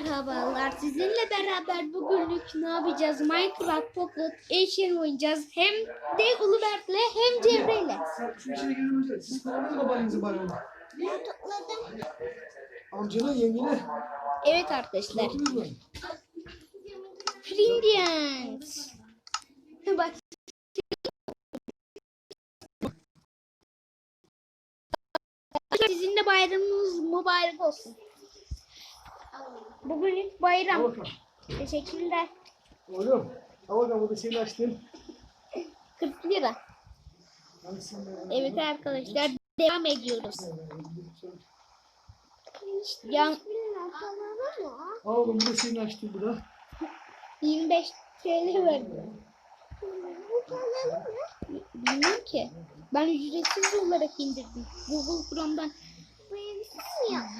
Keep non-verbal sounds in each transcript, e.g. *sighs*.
merhabalar. Sizinle beraber bugünlük ne yapacağız? Minecraft Pocket Edition oynayacağız. Hem de Ulubert'le hem Cemre'yle. Şu işine girin Siz mı babanızı bayramı? Ben topladım. Amcana, yengene. Evet arkadaşlar. Friendians. Bak. Sizin de bayramınız mübarek olsun. Bugünlük Al bayram. bakalım. Teşekkürler. Oğlum. Al bakalım burada seni açtın. 40 lira. Evet arkadaşlar devam ediyoruz. Yan Al oğlum burada seni açtım bu da. 25 TL verdi. Bilmiyorum ki. Ben ücretsiz olarak indirdim. Google Chrome'dan.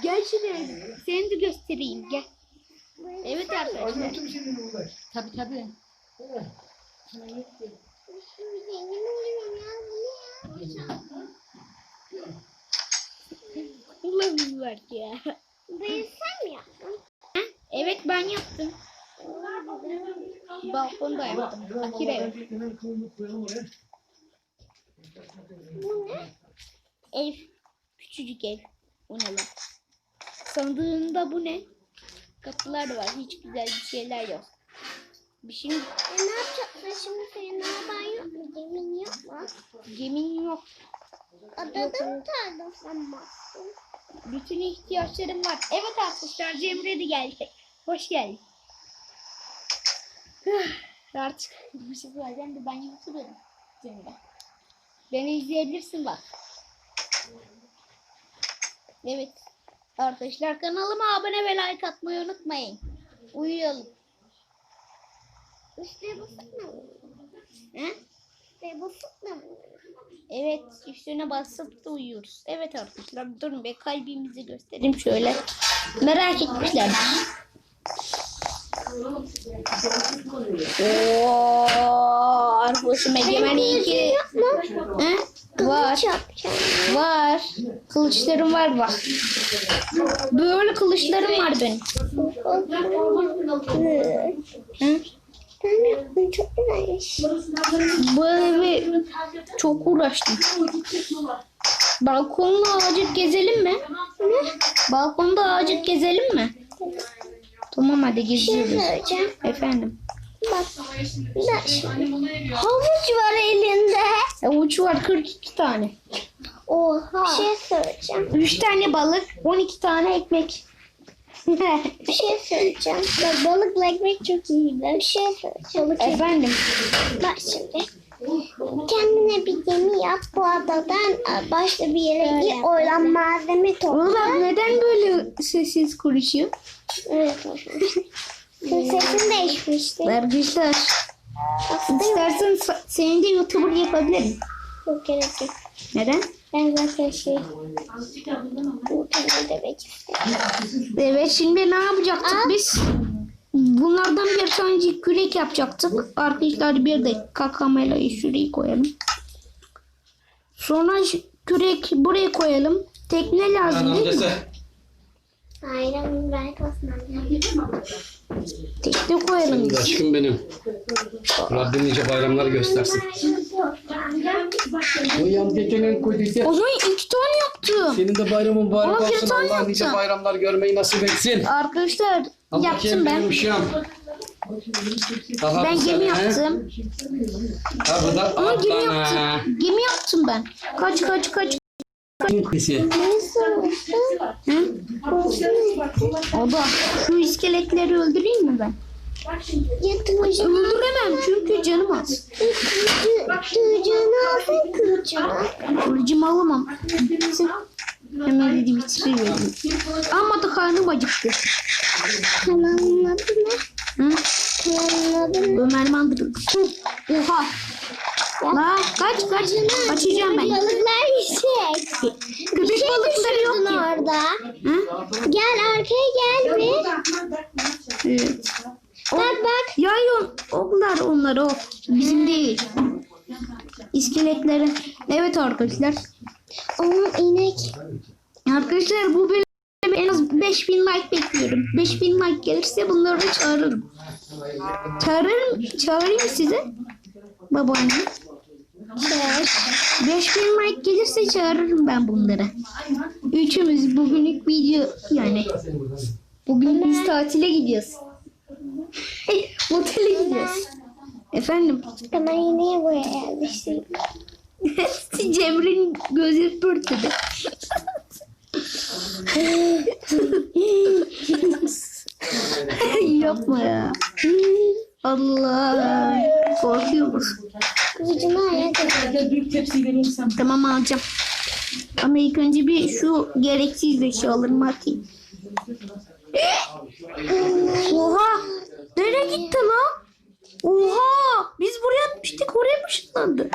Gel şuraya. Seni de göstereyim. Gel. Evet arkadaşlar. bir seni burada. Tabii tabii. He. Ulan var ya. Dayı sen mi yaptın? Ha? Evet ben yaptım. Yaptım. Hemen kılını koyalım oraya. Bu ne? Ev. Küçücük ev. O ne lan? Sandığında bu ne? Kapılar var. Hiç güzel bir şeyler yok. Bir şey E ne yapacaksın şimdi senin araban yok mu? Gemin yok mu? gemin yok. Adada mı tarlaslanmazsın? Bütün ihtiyaçlarım var. Evet arkadaşlar Cemre de geldi. Hoş geldin. *sighs* Artık bir şey söyleyeceğim de ben YouTuber'ım Cemre. Beni izleyebilirsin bak. Evet. Arkadaşlar kanalıma abone ve like atmayı unutmayın. Uyuyalım. Üstüne basıp mı? He? Üstüne basıp mı? Evet üstüne basıp da uyuyoruz. Evet arkadaşlar durun be kalbimizi göstereyim şöyle. Merak etmişler. Oo, arkadaşım Egemen iyi ki. He? Var. Var. Kılıçlarım var bak. Böyle kılıçlarım var benim. Hı? Çok güzelmiş. Evi çok uğraştım. Balkonda azıcık gezelim mi? Balkonda azıcık gezelim mi? Tamam hadi şey geziyoruz. söyleyeceğim. Efendim. Bak. Bak şimdi. Havuç var elinde. Avuç var 42 tane. Oha. Bir şey söyleyeceğim. 3 tane balık, 12 tane ekmek. *laughs* Bir şey söyleyeceğim. Bak balıkla ekmek çok iyi. Bir şey söyleyeceğim. Efendim. Bak şimdi. Kendine bir gemi yap bu adadan başka bir yere git oradan malzeme topla. Oğlum neden böyle sessiz konuşuyor? Evet. Sesin değişmişti. Aslında istersen seni de YouTuber yapabilirim. yok gerek yok. Neden? Ben zaten şey demek istedim. Evet şimdi ne yapacaktık Aa. biz? Bunlardan bir tane kürek yapacaktık. Arkadaşlar bir de kakamelayı şuraya koyalım. Sonra kürek buraya koyalım. Tekne lazım değil mi? Aynen belki Osman. Tekne koyalım biz. Aşkım benim. Rabbim nice bayramlar göstersin. O zaman iki tane yaptım. Senin de bayramın mübarek Ama bir olsun. tane Allah nice yapacağım. bayramlar görmeyi nasip etsin. Arkadaşlar Al yaptım bakayım ben. benim uşağım. Daha Ben gemi yaptım. Ha bu da Ama gemi yaptım. Gemi yaptım ben. Kaç kaç kaç. Kudüsü. Da şu iskeletleri öldüreyim mi ben? Öldüremem çünkü canım az. Kılıcını alsın kılıcını. Kılıcımı alamam. Hemen dedi bitiriyorum. Ama da karnım acıktı. Kanalın adı ne? Hı? Kanalın adı ne? Ömer Mandırık. Oha. La kaç kaç. Kaçacağım ben. Balıklar yüksek. Köpek balıkları yok ki. orada. Hı? Gel arkaya gel bir. Evet. Bak bak. Ya yok. Onlar onlar o. Bizim değil. İskeletlerin. Evet arkadaşlar. Onun inek. Arkadaşlar bu bölüm en az 5 5000 like bekliyorum. 5000 like gelirse bunları da çağırırım. Çağırırım, çağırayım size? Babaanne. 5000 like gelirse çağırırım ben bunları. Üçümüz bugünlük video yani. Bugün biz tatile gidiyoruz. *laughs* Otele gidiyoruz. Efendim? Kamerayı niye buraya yerleştirdim? *laughs* Cemre'nin gözleri pörtledi. *laughs* Yapma ya. Allah. Korkuyor musun? Kılıcını ayağa Gel büyük tepsiyi vereyim sen. Tamam alacağım. Ama ilk önce bir şu gereksiz eşyalarımı atayım. Oha! Nereye gitti lan? Oha! Biz buraya atmıştık oraya mı ışınlandı?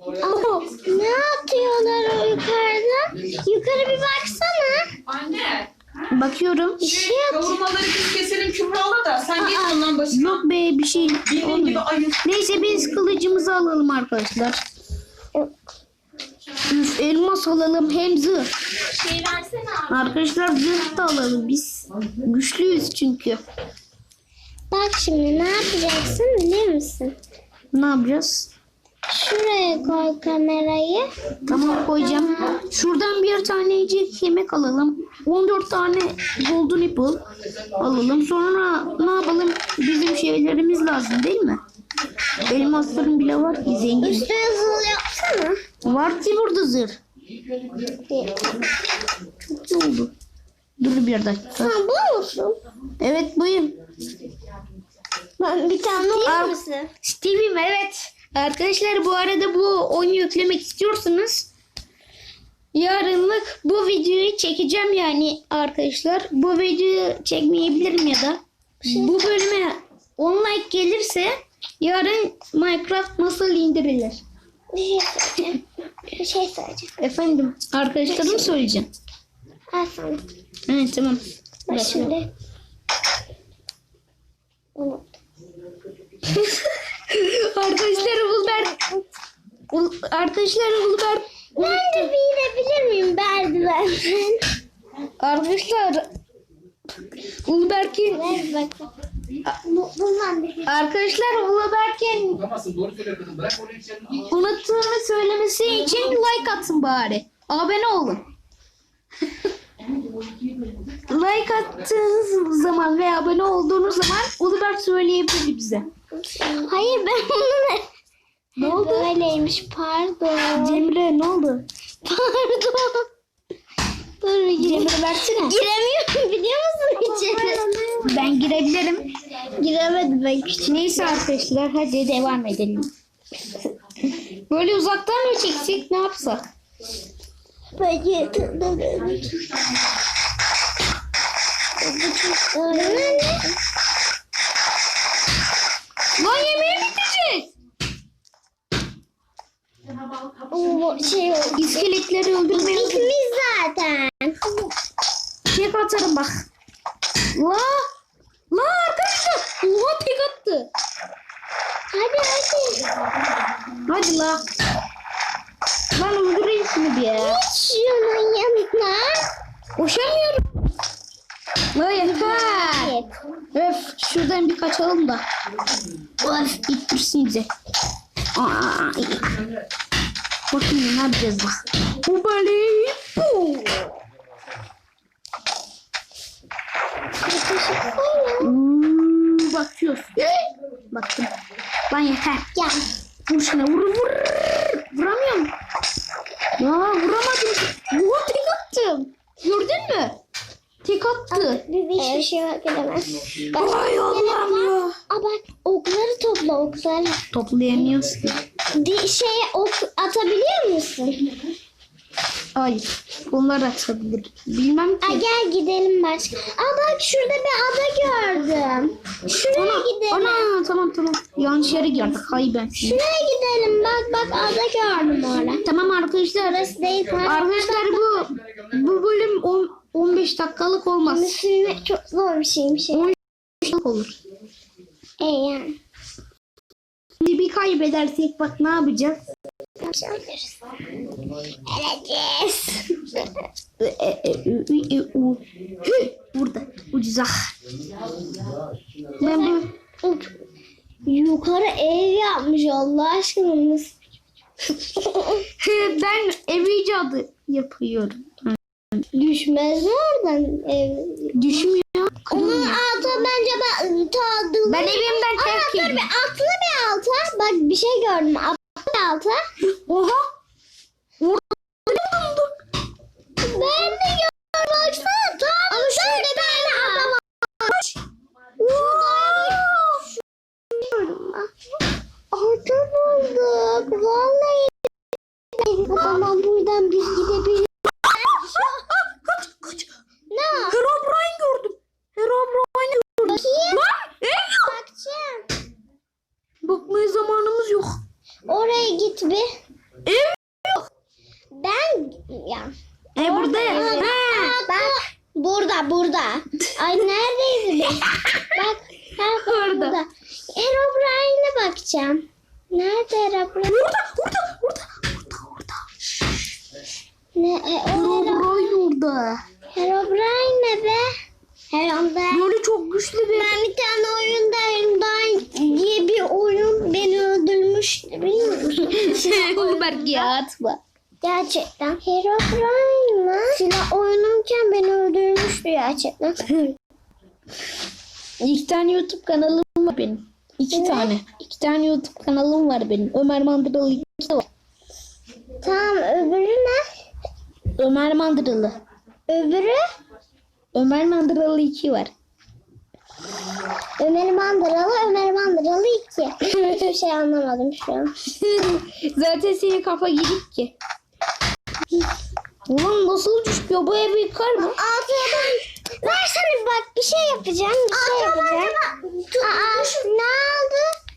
Oha! Ne yapıyorlar o yukarıda? Yukarı bir baksana. Anne, Bakıyorum. şey kavurmaları biz keselim Kübra'la da sen geç ondan başına. Yok be bir şey Bildiğin gibi olmuyor. ayı. Neyse biz kılıcımızı alalım arkadaşlar. Üf, elmas alalım hem zırh. Şey versene abi. Arkadaşlar zırh da alalım biz. Güçlüyüz çünkü. Bak şimdi ne yapacaksın biliyor musun? Ne yapacağız? Şuraya koy kamerayı. Tamam koyacağım. Şuradan bir tanecik yemek alalım. 14 tane golden apple alalım. Sonra ne yapalım? Bizim şeylerimiz lazım değil mi? Elmasların bile var ki zengin. Üstüne zıl yapsana. Var ki burada zırh. Çok iyi oldu. Dur bir dakika. Sen bu musun? Evet buyum. Ben bir tane Al. olur musun? Steve'im evet. Arkadaşlar bu arada bu oyunu yüklemek istiyorsanız yarınlık bu videoyu çekeceğim yani arkadaşlar. Bu videoyu çekmeyebilirim ya da bu bölüme 10 like gelirse yarın Minecraft nasıl indirilir? Bir şey söyleyeceğim. Bir şey söyleyeceğim. Efendim arkadaşlarım söyleyeceğim. Sana. Evet tamam. Bak şimdi. *laughs* Unut. *laughs* arkadaşlar Ulber Ul- arkadaşlar Ulber Ben de binebilir miyim merdivenden? arkadaşlar Ulberk'in Arkadaşlar Ulberk'in unuttuğunu söylemesi için like atsın bari. Abone olun. like attığınız zaman ve abone olduğunuz zaman Ulberk söyleyebilir bize. Hayır ben bunu Ne oldu? Böyleymiş pardon. Cemre ne oldu? Pardon. Dur Cemre versene. Giremiyorum biliyor musun içeri? Ben girebilirim. Giremedim ben küçük. Neyse arkadaşlar hadi devam edelim. Böyle uzaktan mı çeksek ne yapsak? Ben yedim. Öyle. Lan yemeği bitireceğiz. O şey oldu. İskeletleri öldürmeyi Bitmiş zaten. Tek atarım bak. La. La arkadaşlar. Oha tek attı. Hadi hadi. Hadi la. Lan öldüreyim şunu bir ya. Yanına. Koşamıyorum. La yeter. Evet. Öf şuradan bir kaçalım da. Öf ittirsin bize. Aa. Bakın ne yapacağız bak. Bu böyle. Bu. Hmm, bakıyoruz. Baktım. Lan yeter. Gel. Vur şuna vur vur. Vuramıyorum. Ya vuramadım. Oha tek attım. Gördün mü? Attı. Bir hiçbir şey gelemez. Ay Allah'ım ya. Aa bak okları topla okları. Toplayamıyoruz ki. Di şey ok atabiliyor musun? Ay bunlar atabilir. Bilmem Aa, ki. gel gidelim başka. Aa bak şurada bir ada gördüm. Şuraya Ana, gidelim. ana tamam tamam. Yanlış yere girdik. Hay ben. Şuraya gidelim. Bak bak ada gördüm orada. Tamam arkadaşlar. Burası değil. Arkadaşlar bu bu bölüm on- 15 dakikalık olmaz. Müslüman çok zor bir şeymiş. 15 dakikalık olur. E yani. Şimdi bir kaybedersek bak ne yapacağız? Öleceğiz. E, e, e, Burada. Ucuzak. Ben bu Yukarı ev yapmış Allah aşkına *laughs* ben ev icadı yapıyorum. Düşmez mi oradan ev? Düşmüyor. Onun altı bence ben tadım. Ben evimden terk dur bir atla bir alta. Bak bir şey gördüm. Atla bir alta. Oha. Ben de gördüm. Baksana tam. Ama şurada bir tane adam var. Vallahi. O zaman buradan biz gidebiliriz. *laughs* Ne? Herobrine gördüm. Herobrine gördüm. Bakayım. Lan ev yok. Bakacağım. Bakmaya zamanımız yok. Oraya git bir. Ev Ben ya. E burada ya. He. bak burada burada. Ay neredeyiz biz? *laughs* Bak ha, Orada. burada. Herobrine'e bakacağım. Nerede Herobrine? Burada, burada, burada, burada, burada. Ne? E, o Hero- Herobrine orada. Herobrine ne be? Herobrine. Böyle çok güçlü bir... Ben bir tane oyundayım. Herobrine diye bir oyun beni öldürmüştü biliyor musun? *laughs* Berk ya atma. Gerçekten. Herobrine mı? Silah oynarken beni öldürmüştü gerçekten. İki tane YouTube kanalım var benim. İki Ne? tane. İki tane YouTube kanalım var benim. Ömer Mandıralı iki var. tamam öbürü ne? Ömer Mandıralı. Öbürü? Ömer Mandıralı iki var. Ömer Mandıralı, Ömer Mandıralı 2. Hiçbir *laughs* şey anlamadım şu an. *laughs* Zaten senin kafa gidik ki. Ulan nasıl düşüyor bu ev yıkar mı? Ben... Versene bak bir şey yapacağım, bir şey yapacağım.